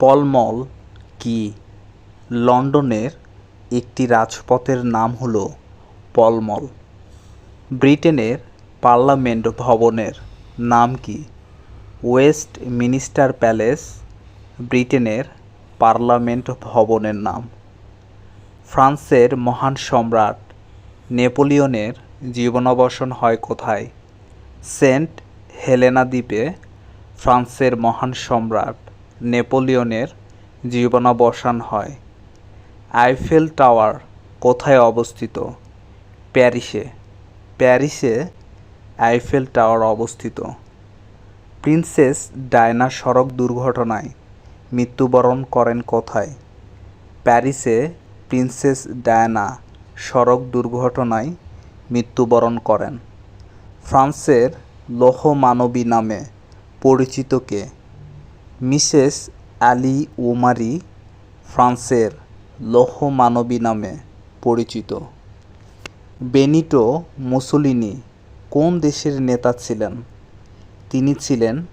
পলমল কি লন্ডনের একটি রাজপথের নাম হল পলমল। ব্রিটেনের পার্লামেন্ট ভবনের নাম কি ওয়েস্ট মিনিস্টার প্যালেস, ব্রিটেনের পার্লামেন্ট ভবনের নাম। ফ্রান্সের মহান সম্রাট নেপোলিয়নের জীবনাবসান হয় কোথায়? সেন্ট হেলেনা দ্বীপে, ফ্রান্সের মহান সম্রাট নেপোলিয়নের জীবনাবসান হয়। আইফেল টাওয়ার কোথায় অবস্থিত? প্যারিসে। প্যারিসে আইফেল টাওয়ার অবস্থিত। প্রিন্সেস ডায়না সড়ক দুর্ঘটনায় মৃত্যুবরণ করেন কোথায়? প্যারিসে প্রিন্সেস ডায়না সড়ক দুর্ঘটনায় মৃত্যুবরণ করেন। ফ্রান্সের লৌহমানবী নামে পরিচিত কে? মিসেস অ্যালি ওমারি ফ্রান্সের লৌহমানবী নামে পরিচিত। বেনিটো মুসোলিনি কোন দেশের নেতা ছিলেন? তিনি ছিলেন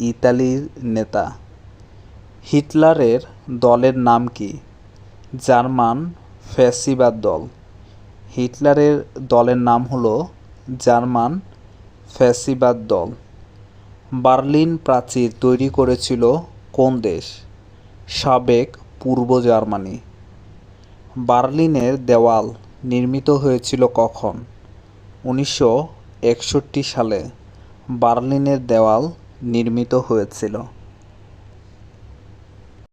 ইতালির নেতা। হিটলারের দলের নাম কি? জার্মান ফ্যাসিবাদ দল। হিটলারের দলের নাম হলো জার্মান ফ্যাসিবাদ দল। বার্লিন প্রাচীর তৈরি করেছিল কোন দেশ? সাবেক পূর্ব জার্মানি। বার্লিনের দেওয়াল নির্মিত হয়েছিল কখন? উনিশশো একষট্টি সালে বার্লিনের দেওয়াল নির্মিত হয়েছিল।